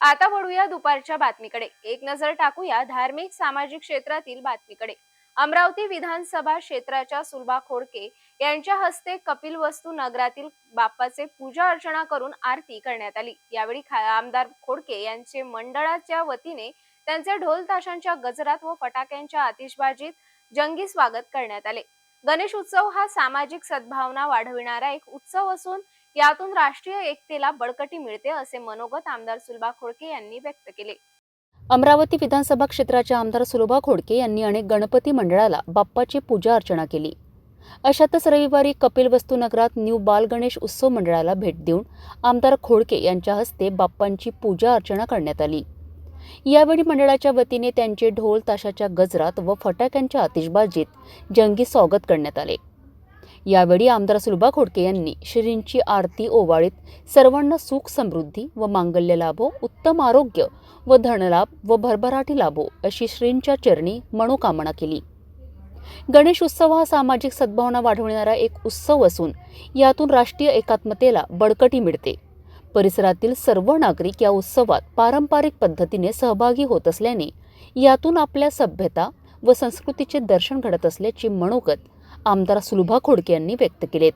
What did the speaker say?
आता वळूया दुपारच्या बातमीकडे. एक नजर टाकूया धार्मिक सामाजिक क्षेत्रातील बातमीकडे. अमरावती विधानसभा क्षेत्राच्या सुलभा खोडके यांच्या हस्ते कपिल वस्तू नगरातील बाप्पाचे पूजा अर्चना करून आरती करण्यात आली. यावेळी आमदार खोडके यांचे मंडळाच्या वतीने त्यांचे ढोल ताशांच्या गजरात व फटाक्यांच्या आतिषबाजीत जंगी स्वागत करण्यात आले. गणेश उत्सव हा सामाजिक सद्भावना वाढविणारा एक उत्सव असून यातून राष्ट्रीय एकतेला बळकटी मिळते असे मनोगत आमदार सुलभा खोडके यांनी व्यक्त केले. अमरावती विधानसभा क्षेत्राच्या आमदार सुलभा खोडके यांनी अनेक गणपती मंडळाला बाप्पाची पूजा अर्चना केली. अशातच रविवारी कपिल वस्तू नगरात न्यू बाल गणेश उत्सव मंडळाला भेट देऊन आमदार खोडके यांच्या हस्ते बाप्पांची पूजा अर्चना करण्यात आली. यावेळी मंडळाच्या वतीने त्यांचे ढोल ताशाच्या गजरात व फटाक्यांच्या आतिषबाजीत जंगी स्वागत करण्यात आले. यावेळी आमदार सुलभा खोडके यांनी श्रींची आरती ओवाळीत सर्वांना सुख समृद्धी व मांगल्य लाभो उत्तम आरोग्य व धनलाभ व भरभराटी लाभो अशी श्रींच्या चरणी मनोकामना केली. गणेश उत्सव हा सामाजिक सद्भावना वाढविणारा एक उत्सव असून यातून राष्ट्रीय एकात्मतेला बळकटी मिळते. परिसरातील सर्व नागरिक या उत्सवात पारंपरिक पद्धतीने सहभागी होत असल्याने यातून आपल्या सभ्यता व संस्कृतीचे दर्शन घडत असल्याची मनोगत आमदार सुलभा खोडके यांनी व्यक्त केलेत.